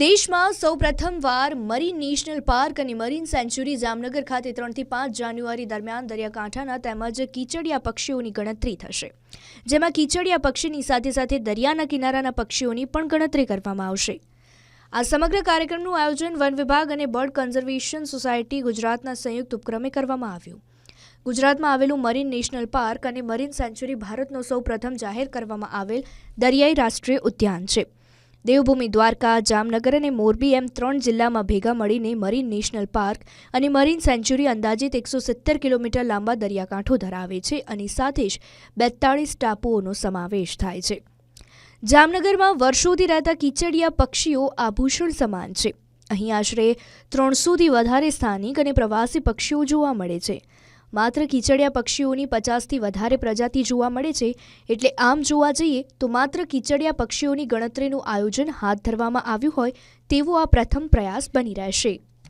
દેશમાં સૌ પ્રથમવાર મરીન નેશનલ પાર્ક અને મરીન સેન્ચ્યુરી જામનગર ખાતે ત્રણથી પાંચ જાન્યુઆરી દરમિયાન દરિયાકાંઠાના તેમજ કીચડિયા પક્ષીઓની ગણતરી થશે. જેમાં કીચડિયા પક્ષીની સાથે સાથે દરિયાના કિનારાના પક્ષીઓની પણ ગણતરી કરવામાં આવશે. આ સમગ્ર કાર્યક્રમનું આયોજન વન વિભાગ અને બર્ડ કન્ઝર્વેશન સોસાયટી ગુજરાતના સંયુક્ત ઉપક્રમે કરવામાં આવ્યું. ગુજરાતમાં આવેલું મરીન નેશનલ પાર્ક અને મરીન સેન્ચ્યુરી ભારતનો સૌ પ્રથમ જાહેર કરવામાં આવેલ દરિયાઈ રાષ્ટ્રીય ઉદ્યાન છે. દેવભૂમિ દ્વારકા, જામનગર અને મોરબી એમ ત્રણ જિલ્લામાં ભેગા મળીને મરીન નેશનલ પાર્ક અને મરીન સેન્ચ્યુરી અંદાજિત એકસો સિત્તેર કિલોમીટર લાંબા દરિયાકાંઠો ધરાવે છે અને સાથે જ બેતાળીસ ટાપુઓનો સમાવેશ થાય છે. જામનગરમાં વર્ષોથી રહેતા કીચડિયા પક્ષીઓ આભૂષણ સમાન છે. અહીં આશરે ત્રણસોથી વધારે સ્થાનિક અને પ્રવાસી પક્ષીઓ જોવા મળે છે. માત્ર કીચડિયા પક્ષીઓની પચાસથી વધારે પ્રજાતિ જોવા મળે છે, એટલે આમ જોવા જઈએ તો માત્ર કીચડિયા પક્ષીઓની ગણતરીનું આયોજન હાથ ધરવામાં આવ્યું હોય તેવો આ પ્રથમ પ્રયાસ બની રહેશે.